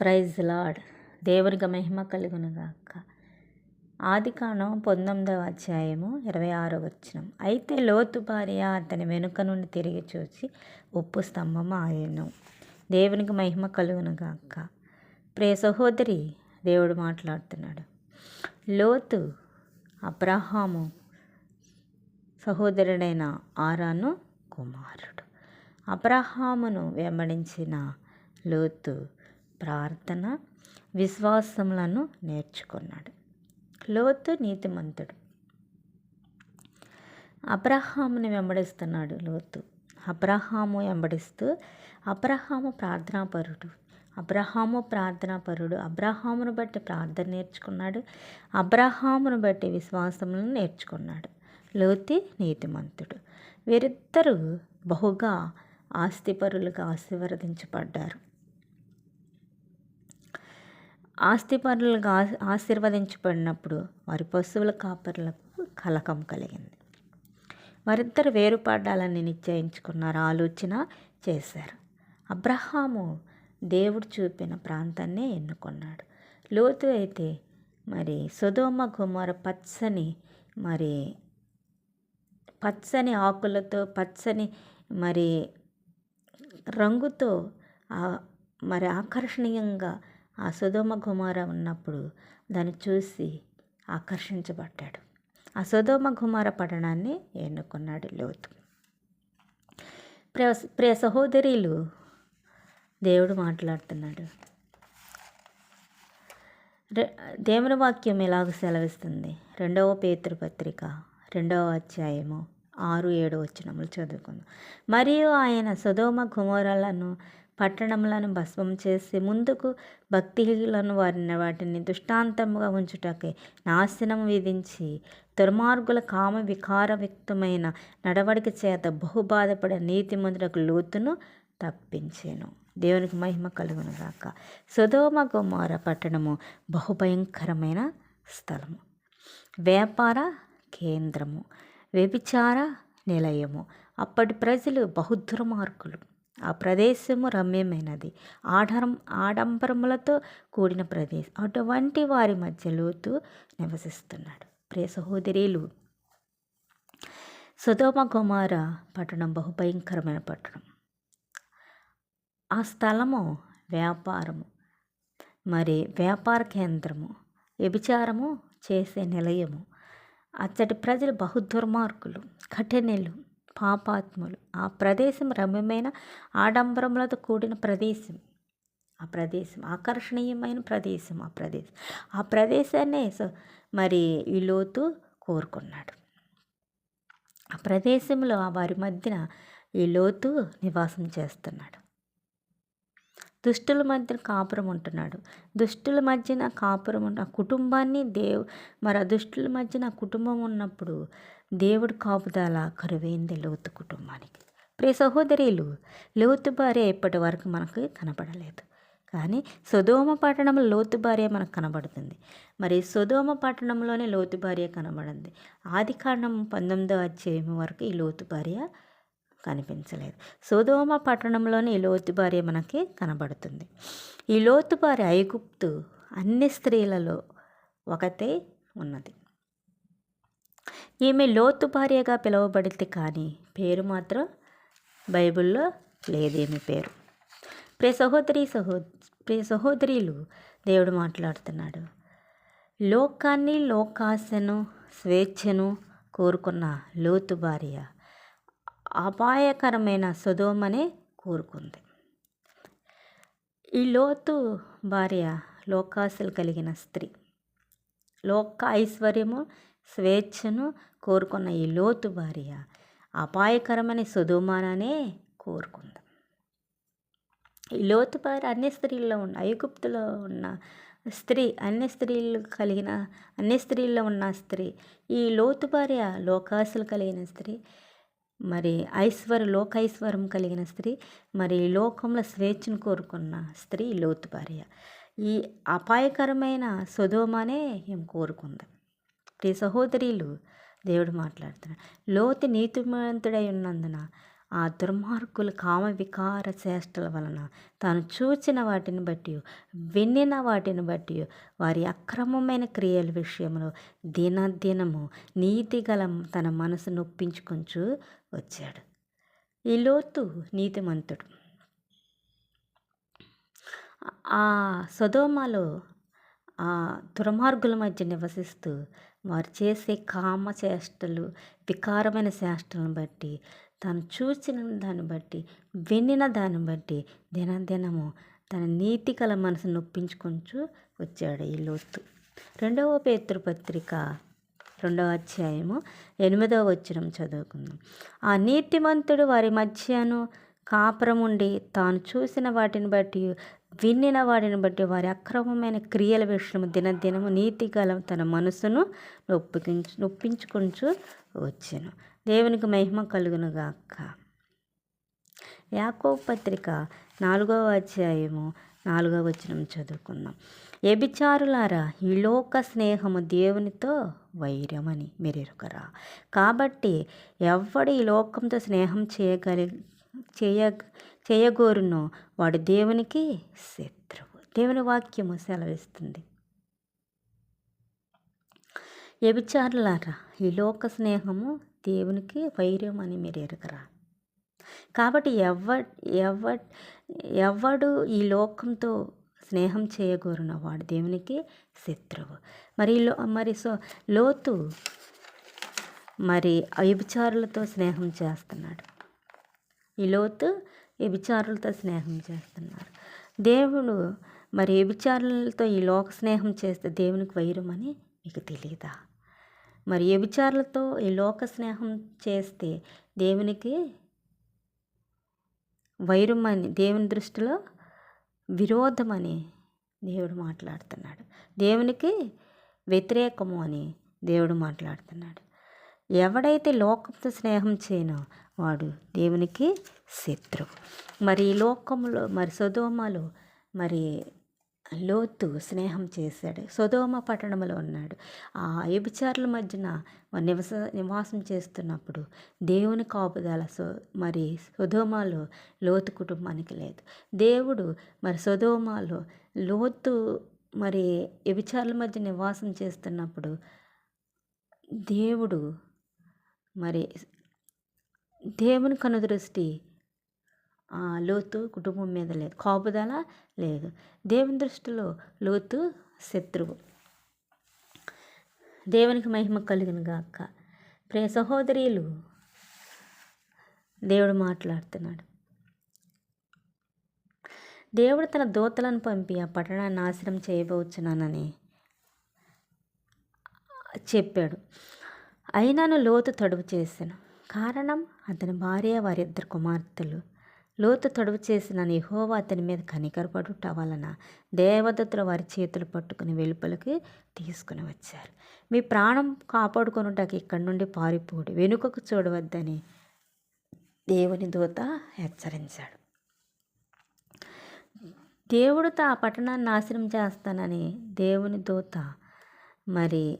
Praise lord దేవునికి మహిమ కలుగునుగాక. ఆది కాండం పంతొమ్మిదవ అధ్యాయము ఇరవై ఆరో వచ్చినం అయితే లోతు భార్య అతని వెనుక నుండి తిరిగి చూసి ఉప్పు స్తంభం ఆయను దేవునికి మహిమ కలుగునుగాక. ప్రే సహోదరి దేవుడు మాట్లాడుతున్నాడు. లోతు అబ్రహాము సహోదరుడైన ఆరాను కుమారుడు. అబ్రహామును వెంబడించిన లోతు ప్రార్థన విశ్వాసములను నేర్చుకున్నాడు. లోతు నీతిమంతుడు. అబ్రహాముని వెంబడిస్తున్నాడు లోతు. అబ్రహాము వెంబడిస్తూ అబ్రహాము ప్రార్థనాపరుడు. అబ్రహాము ప్రార్థనాపరుడు. అబ్రహామును బట్టి ప్రార్థన నేర్చుకున్నాడు. అబ్రహామును బట్టి విశ్వాసములను నేర్చుకున్నాడు. లోతి నీతిమంతుడు. వీరిద్దరూ బహుగా ఆస్తిపరులుగా ఆశీర్వదించబడ్డారు. ఆస్తిపరులుగా ఆశీర్వదించబడినప్పుడు వారి పశువుల కాపరులకు కలకం కలిగింది. వారిద్దరు వేరుపడాలని నిశ్చయించుకున్నారు ఆలోచన చేశారు. అబ్రహాము దేవుడు చూపిన ప్రాంతాన్నే ఎన్నుకున్నాడు. లోతు అయితే మరి సుధోమ గుమర పచ్చని మరి పచ్చని ఆకులతో పచ్చని మరి రంగుతో మరి ఆకర్షణీయంగా ఆ సుధోమ గుమార ఉన్నప్పుడు దాన్ని చూసి ఆకర్షించబడ్డాడు. ఆ సుధోమ గుమార పట్టణాన్ని ఎన్నుకున్నాడు లోతు. ప్రియ ప్రియ సహోదరీలు దేవుడు మాట్లాడుతున్నాడు. దేవుని వాక్యం ఎలాగ సెలవిస్తుంది? రెండవ పేతృపత్రిక రెండవ అధ్యాయము ఆరు ఏడు వచ్చినములు చదువుకుందాం. మరియు ఆయన సుధోమ గుమోరాలను పట్టణములను భస్మం చేసి ముందుకు భక్తిలను వారిని వాటిని దృష్టాంతముగా ఉంచుటకే నాశనం విధించి దుర్మార్గుల కామ వికార వ్యక్తమైన నడవడిక చేత బహుబాధపడే నీతిమంతులకు లోతును తప్పించాను. దేవునికి మహిమ కలుగును గాక. సుధోమ గుమార పట్టణము బహుభయంకరమైన స్థలము. వ్యాపార కేంద్రము. వ్యభిచార నిలయము. అప్పటి ప్రజలు బహుదుర్మార్గులు ఆ ప్రదేశము రమ్యమైనది. ఆడరం ఆడంబరములతో కూడిన ప్రదేశం. అటువంటి వారి మధ్య లోతు నివసిస్తున్నాడు. ప్రియ సహోదరీలు సుధోమ కుమార పట్టణం బహుభయంకరమైన పట్టణం. ఆ స్థలము వ్యాపారము. మరి వ్యాపార కేంద్రము. వ్యభిచారము చేసే నిలయము. అచ్చటి ప్రజలు బహుదుర్మార్గులు కఠినలు. పాపాత్ములు. ఆ ప్రదేశం రమ్యమైన ఆడంబరములతో కూడిన ప్రదేశం. ఆ ప్రదేశం ఆకర్షణీయమైన ప్రదేశం ఆ ప్రదేశం. ఆ ప్రదేశాన్నే మరి ఈ లోతు కోరుకున్నాడు. ఆ ప్రదేశంలో వారి మధ్యన ఈ లోతు నివాసం చేస్తున్నాడు. దుష్టుల మధ్యన కాపురం ఉంటున్నాడు. దుష్టుల మధ్యన కాపురం ఆ కుటుంబాన్ని దేవు మరి ఆ దుష్టుల మధ్యన కుటుంబం ఉన్నప్పుడు దేవుడు కాపుదల కరువైంది లోతు కుటుంబానికి. ప్రియ సహోదరులు లోతు భార్య ఇప్పటి వరకు మనకు కనపడలేదు కానీ సుధోమ పట్టణంలో లోతు భార్య మనకు కనబడుతుంది. మరి సుధోమ పట్టణంలోనే లోతు భార్య కనబడింది. ఆది కారణం పంతొమ్మిదో అధ్యాయం వరకు ఈ లోతు భార్య కనిపించలేదు. సుధోమ పట్టణంలోనే ఈ లోతు భార్య మనకి కనబడుతుంది. ఈ లోతు భార్య ఐగుప్తు అన్ని స్త్రీలలో ఒకతే ఉన్నది. ఈమె లోతు భార్యగా పిలవబడితే కానీ పేరు మాత్రం బైబిల్లో లేదేమి పేరు. ప్రియ సహోదరి సహో ప్రియ సహోదరిలు దేవుడు మాట్లాడుతున్నాడు. లోకాన్ని లోకాశను స్వేచ్ఛను కోరుకున్న లోతు భార్య అపాయకరమైన సుధోమనే కోరుకుంది. ఈ లోతు భార్య లోకాశలు కలిగిన స్త్రీ. లోక ఐశ్వర్యము స్వేచ్ఛను కోరుకున్న ఈ లోతు భార్య అపాయకరమైన సుధుమాననే కోరుకుంది. ఈ లోతు భార్య అన్ని స్త్రీల్లో ఉన్న ఐగుప్తులో ఉన్న స్త్రీ అన్ని స్త్రీలు కలిగిన అన్ని స్త్రీల్లో ఉన్న స్త్రీ ఈ లోతు భార్య లోకాసులు కలిగిన స్త్రీ మరి ఐశ్వర్య లోకైశ్వర్యం కలిగిన స్త్రీ మరి లోకంలో స్వేచ్ఛను కోరుకున్న స్త్రీ లోతు భార్య. ఈ అపాయకరమైన సుధోమనే ఏం కోరుకుంది. ప్రియ సహోదరులు దేవుడు మాట్లాడుతున్నాడు. లోతు నీతిమంతుడై ఉన్నందున ఆ దుర్మార్గుల కామ వికార చేష్టల వలన తాను చూచిన వాటిని బట్టి వినిన వాటిని బట్టి వారి అక్రమమైన క్రియల విషయంలో దినదినము నీతి గల తన మనసు నొప్పించుకొంచు వచ్చాడు. ఈ లోతు నీతిమంతుడు. ఆ సదోమాలో ఆ దుర్మార్గుల మధ్య నివసిస్తూ వారు చేసే కామ చేష్టలు వికారమైన చేష్టలను బట్టి తను చూసిన దాన్ని బట్టి వినిన దాన్ని బట్టి దినదినము తన నీతి కల మనసు నొప్పించుకుంటూ వచ్చాడు ఈ లోతు. రెండవ పేతృపత్రిక రెండవ అధ్యాయము ఎనిమిదవ వచ్చినం చదువుకుందాం. ఆ నీతిమంతుడు వారి మధ్యను కాపురం ఉండి తాను చూసిన వాటిని బట్టి విన్నిన వాడిని బట్టి వారి అక్రమమైన క్రియల విషయము దినదినము నీతి గల తన మనసును నొప్పించు నొప్పించుకుంటూ వచ్చాను. దేవునికి మహిమ కలుగును గాక యాకో పత్రిక నాలుగవ అధ్యాయము నాలుగవ వచనం చదువుకుందాం. ఎబిచారులారా ఈ లోక స్నేహము దేవునితో వైరమని మీరెరుకరా. కాబట్టి ఎవడు ఈ లోకంతో స్నేహం చేయగలి చేయ చేయగోరునో వాడు దేవునికి శత్రువు. దేవుని వాక్యము సెలవిస్తుంది. వ్యభిచారులారా ఈ లోక స్నేహము దేవునికి వైర్యం అని మీరు ఎరగరా? కాబట్టి ఎవ ఎవ ఎవడు ఈ లోకంతో స్నేహం చేయగోరున వాడు దేవునికి శత్రువు. మరి లో మరి సో లోతు మరి వ్యభిచారులతో స్నేహం చేస్తున్నాడు. ఈ లోతు వ్యభిచారులతో స్నేహం చేస్తున్నారు. దేవుడు మరి వ్యభిచారులతో ఈ లోక స్నేహం చేస్తే దేవునికి వైరమని మీకు తెలియదా మరి వ్యభిచారులతో ఈ లోక స్నేహం చేస్తే దేవునికి వైరమని దేవుని దృష్టిలో విరోధం అని దేవుడు మాట్లాడుతున్నాడు. దేవునికి వ్యతిరేకము అని దేవుడు మాట్లాడుతున్నాడు. ఎవడైతే లోకంతో స్నేహం చేయనో వాడు దేవునికి శత్రువు. మరి ఈ లోకంలో మరి సుధోమలో మరి లోతు స్నేహం చేశాడు. సుధోమ పట్టణంలో ఉన్నాడు. ఆ వ్యభిచారుల మధ్యన నివస నివాసం చేస్తున్నప్పుడు దేవుని కాపుదల సో మరి సుధోమాలో లోతు కుటుంబానికి లేదు. దేవుడు మరి సుధోమాలో లోతు మరి వ్యభిచారుల మధ్య నివాసం చేస్తున్నప్పుడు దేవుడు మరి దేవుని కనుదృష్టి లోతు కుటుంబం మీద లేదు. కాపుదల లేదు. దేవుని దృష్టిలో లోతు శత్రువు. దేవునికి మహిమ కలిగిన గాక. ప్రే సహోదరీలు దేవుడు మాట్లాడుతున్నాడు. దేవుడు తన దూతలను పంపి ఆ పట్టణాన్ని నాశనం చేయబోచున్నానని చెప్పాడు. అయినాను లోతు తడుపు చేశాను. కారణం అతని భార్య వారిద్దరు కుమార్తెలు. లోతు తడువు చేసిన నిహోవా అతని మీద కనికరపడుట వలన దేవదత్తులు వారి చేతులు పట్టుకుని వెలుపలికి తీసుకుని వచ్చారు. మీ ప్రాణం కాపాడుకొనుటకు ఇక్కడి నుండి పారిపోడు వెనుకకు చూడవద్దని దేవుని దూత హెచ్చరించాడు. దేవుడితో ఆ పట్టణాన్ని నాశనం చేస్తానని దేవుని దూత మరి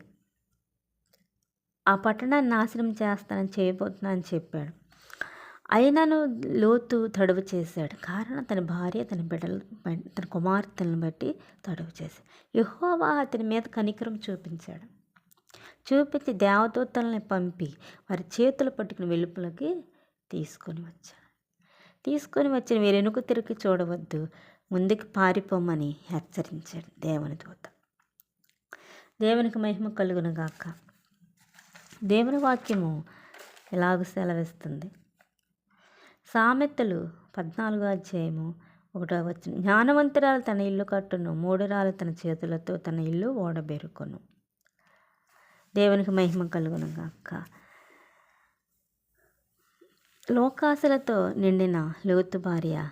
ఆ పట్టణాన్ని నాశనం చేస్తానని చేయబోతున్నా అని చెప్పాడు. అయినను లోతు తడువు చేశాడు. కారణం తన భార్య తన బిడ్డలు తన కుమార్తెలను బట్టి తడువు చేశాడు. యహోవా అతని మీద కనికరం చూపించాడు. చూపించి దేవదూతల్ని పంపి వారి చేతులు పట్టుకుని వెలుపులకి తీసుకొని వచ్చాడు. తీసుకొని వచ్చిన మీరు వెనుక తిరిగి చూడవద్దు. ముందుకు పారిపోమని హెచ్చరించాడు దేవుని దూత. దేవునికి మహిమ కలుగును గాక. దేవుని వాక్యము ఎలాగ సెలవిస్తుంది? సామెతలు పద్నాలుగో అధ్యాయము ఒకటో వచ్చిన జ్ఞానవంతురాలు తన ఇల్లు కట్టును మూడురాలు తన చేతులతో తన ఇల్లు ఓడబెరుకును. దేవునికి మహిమ కలుగును గాక. లోకాశలతో నిండిన లోతు భార్య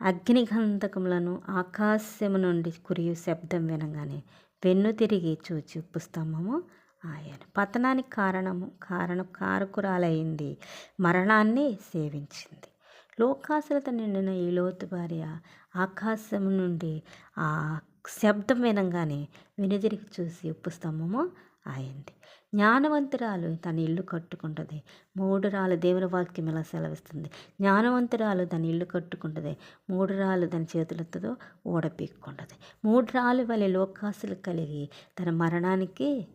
అగ్నిగంధకములను ఆకాశము నుండి కురియు శబ్దం వినగానే వెన్ను తిరిగి చూచి ఉప్పు స్తంభము ఆయన పతనానికి కారణము కారణం కారకురాలైంది మరణాన్ని సేవించింది. లోకాసులత నిండిన ఈ లోతు భార్య ఆకాశం నుండి ఆ శబ్దం వినంగానే వెనుదిరిగి చూసి ఉప్పు స్తంభము అయింది జ్ఞానవంతురాలు తన ఇల్లు కట్టుకుంటుంది. మూడు రాళ్ళు దేవుని వాక్యం ఇలా సెలవిస్తుంది? జ్ఞానవంతురాలు తన ఇల్లు కట్టుకుంటుంది. మూడు రాళ్ళు తన చేతులతో ఓడపీక్కుంటుంది. మూడు రాళ్ళు వలె లోకాసులు కలిగి తన మరణానికి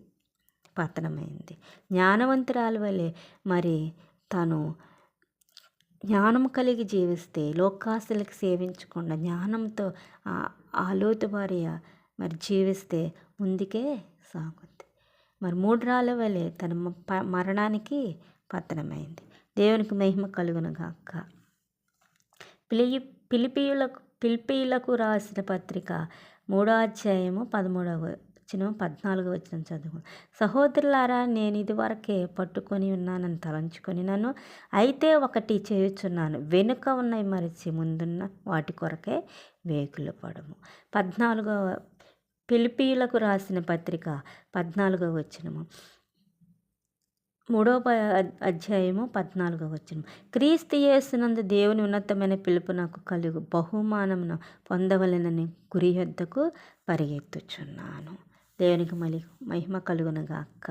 పతనమైంది. జ్ఞానవంతురాలు వలె మరి తను జ్ఞానం కలిగి జీవిస్తే లోకాసులకు సేవించకుండా జ్ఞానంతో ఆ భార్య మరి జీవిస్తే ముందుకే సాగుద్ది. మరి మూడు రాళ్ళ వలె తన మరణానికి పతనమైంది. దేవునికి మహిమ కలుగునగాక పిలి పిలిపియులకు పిలిపియులకు రాసిన పత్రిక మూడో అధ్యాయము పదమూడవ వచ్చిన పద్నాలుగు వచ్చిన చదువు. సహోదరులారా నేను ఇదివరకే పట్టుకొని ఉన్నానని తలంచుకొని నన్ను అయితే ఒకటి చేయుచున్నాను. వెనుక ఉన్నవి మరిచి ముందున్న వాటి కొరకే వేకులు పడము. పద్నాలుగవ పిలిపీలకు రాసిన పత్రిక పద్నాలుగవ వచ్చినము మూడవ అధ్యాయము పద్నాలుగో వచ్చిన క్రీస్తు యేసునందు దేవుని ఉన్నతమైన పిలుపు నాకు కలుగు. బహుమానమును పొందవలనని గురి యొద్దకు పరిగెత్తుచున్నాను. దేవునికి మలి మహిమ కలుగునగాక.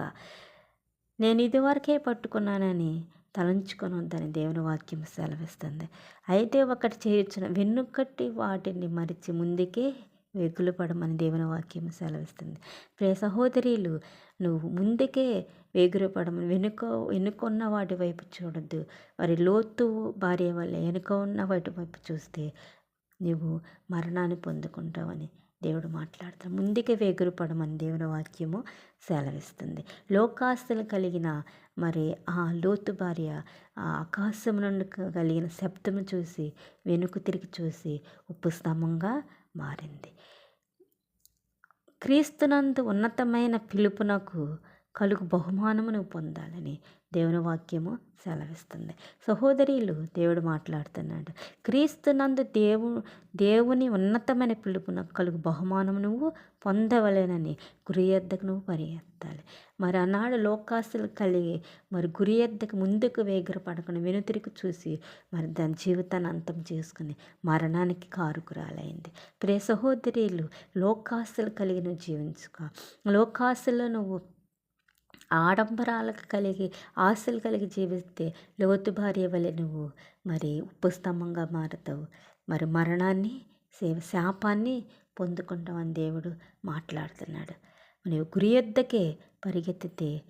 నేను ఇదివరకే పట్టుకున్నానని తలంచుకొనొద్దని దేవుని వాక్యం సెలవిస్తుంది. అయితే ఒకటి చేయొచ్చున వెన్నుకట్టి వాటిని మరిచి ముందుకే వెగులు పడమని దేవుని వాక్యం సెలవిస్తుంది. ప్రియ సహోదరీలు నువ్వు ముందుకే వేగురపడమని వెనుక వెనుకొన్న వాటి వైపు చూడొద్దు. మరి లోతు భార్య వల్ల వెనుక ఉన్న వాటి వైపు చూస్తే నువ్వు మరణాన్ని పొందుకుంటావని దేవుడు మాట్లాడతాడు. ముందుకే వేగురుపడమని దేవుని వాక్యము సెలవిస్తుంది. లోకాస్తులు కలిగిన మరి ఆ లోతు భార్య ఆ ఆకాశం నుండి కలిగిన శబ్దము చూసి వెనుక తిరిగి చూసి ఉప్పు స్తంభంగా మారింది. క్రీస్తునందు ఉన్నతమైన పిలుపునకు కలుగు బహుమానమును పొందాలని దేవుని వాక్యము సెలవిస్తుంది. సహోదరులు దేవుడు మాట్లాడుతున్నాడు. క్రీస్తునందు దేవు దేవుని ఉన్నతమైన పిలుపున కలుగు బహుమానము నువ్వు పొందవలేనని గురి ఎద్దకు నువ్వు పరిగెత్తాలి మరి ఆనాడు లోకాసులు కలిగి మరి గురి ఎద్దకు ముందుకు వేగిరపడకుండా వెనుతిరిగి చూసి మరి దాని జీవితాన్ని అంతం చేసుకుని మరణానికి కారుకురాలైంది. ప్రే సహోదరులు లోకాసులు కలిగి నువ్వు జీవించుకో. లోకాసులో నువ్వు ఆడంబరాలకు కలిగి ఆశలు కలిగి జీవిస్తే లోతు భార్య వలె నువ్వు మరి ఉప్పు స్తంభంగా మారుతావు. మరి మరణాన్ని సేవ శాపాన్ని పొందుకుంటామని దేవుడు మాట్లాడుతున్నాడు. నువ్వు గురి యొద్దకే పరిగెత్తితే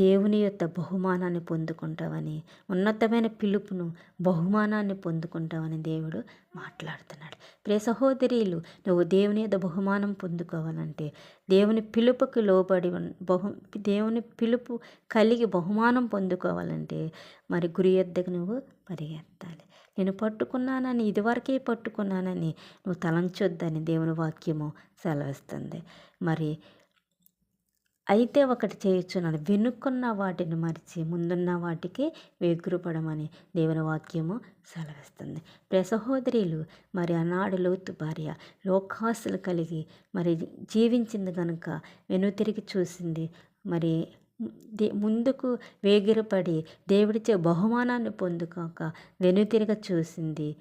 దేవుని యొక్క బహుమానాన్ని పొందుకుంటావని ఉన్నతమైన పిలుపును బహుమానాన్ని పొందుకుంటావని దేవుడు మాట్లాడుతున్నాడు. ప్రే సహోదరులు నువ్వు దేవుని యొక్క బహుమానం పొందుకోవాలంటే దేవుని పిలుపుకి లోబడి బహు దేవుని పిలుపు కలిగి బహుమానం పొందుకోవాలంటే మరి గురి ఎద్దకు నువ్వు పరిగెత్తాలి. నేను పట్టుకున్నానని ఇదివరకే పట్టుకున్నానని నువ్వు తలంచొద్దని దేవుని వాక్యము సెలవిస్తుంది. మరి అయితే ఒకటి చేయొచ్చున్నాను వెనుక్కున్న వాటిని మరిచి ముందున్న వాటికి వేగురుపడమని దేవుని వాక్యము సెలవిస్తుంది. ప్రసహోదరిలు మరి ఆనాడు లోతు భార్య లోకాసులు కలిగి మరి జీవించింది కనుక వెనుతిరిగి చూసింది. మరి దే ముందుకు వేగిరపడి దేవుడిచే బహుమానాన్ని పొందుకోక వెనుతిరగ చూసింది.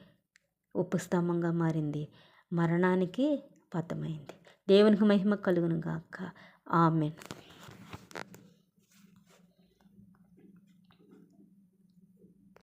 ఉపస్తంభంగా మారింది. మరణానికి పతమైంది. దేవునికి మహిమ కలుగును గాక ఆమెన్